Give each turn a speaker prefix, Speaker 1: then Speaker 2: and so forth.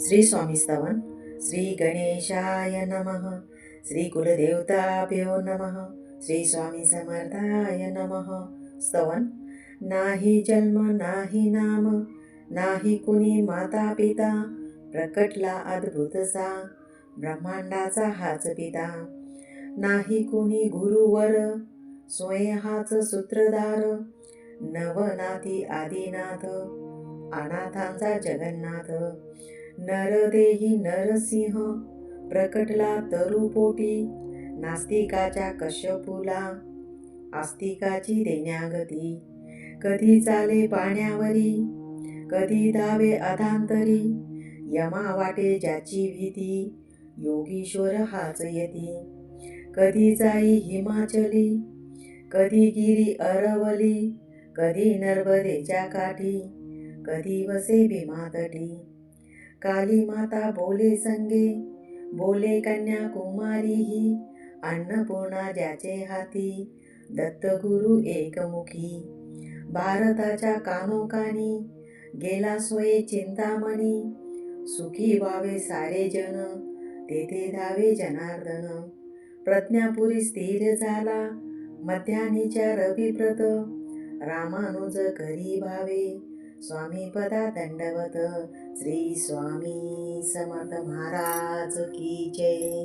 Speaker 1: श्री स्वामी स्तवन श्री गणेशाय नमः श्री कुलदेवताभ्यो नमः श्री स्वामी समर्थाय नमः। स्तवन नाही जन्म नाही नाम नाही कुणी माता पिता प्रकटला अद्भुतसा ब्रह्मांडाचा हाच पिता। नाही कुणी गुरुवर स्वयं हाच सूत्रधार नवनाथी आदिनाथ अनाथांचा जगन्नाथ। नरदेही नरसिंह प्रकटला तरुपोटी नास्तिकाच्या कश्यपूला आस्तिकाची देण्यागती. कधी चाले पाण्यावरी कधी धावे अधांतरी यमा वाटे ज्याची भीती योगीश्वर हाच येती कधी जाई हिमाचली कधी गिरी अरवली कधी नर्मदेच्या काठी कधी वसे भीमातटी. काली माता बोले संगे बोले कन्या कुमारीही अन्नपूर्णा ज्याचे हाती दत्तगुरु एकमुखी. भारताच्या कानोकानी गेला सोये चिंतामणी सुखी व्हावे सारे जन तेथे धावे जनार्दन. प्रज्ञापुरी स्थिर झाला मध्यानीच्या रविप्रत रामानुज घरी भावे स्वामी पदा दंडवत श्री स्वामी समर्थ महाराज की जय।